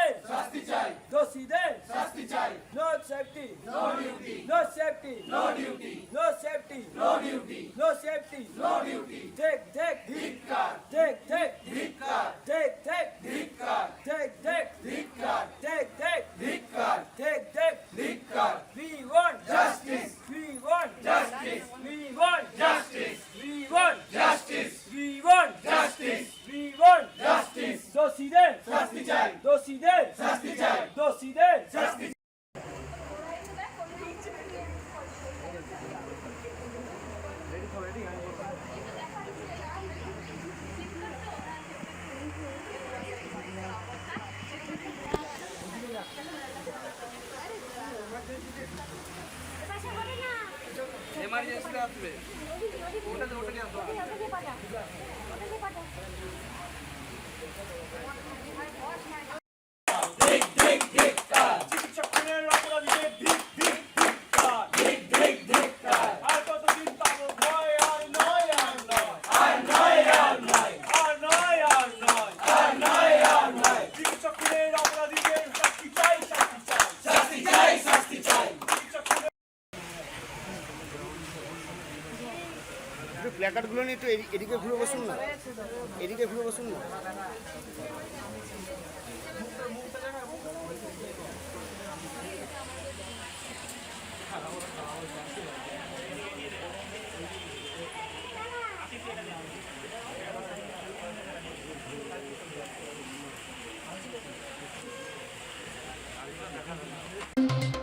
দোষীদের শাস্তি চাই। দোষীদের শাস্তি চাই। No safety no duty no safety no duty no safety no duty no safety no duty দেখ দেখ ধিক্কার দেখ দেখ ধিক্কার দেখ দেখ ধিক্কার দেখ দেখ ধিক্কার দেখ দেখ ধিক্কার দেখ দেখ ধিক্কার We want Justice. We want Justice. We want Justice. We want Justice. We want Justice. We want Justice. দোষীদের শাস্তি চাই দোষীদের শাস্তি চাই। দোষীদের শাস্তি এমার্জেন্সি আসবে। ওটাতে ওটা নিয়ে একটু প্ল্যাকার্ডগুলো নিয়ে একটু এদিকে ঘুরে বসুন না। এদিকে ঘুরে বসুন না। দেখা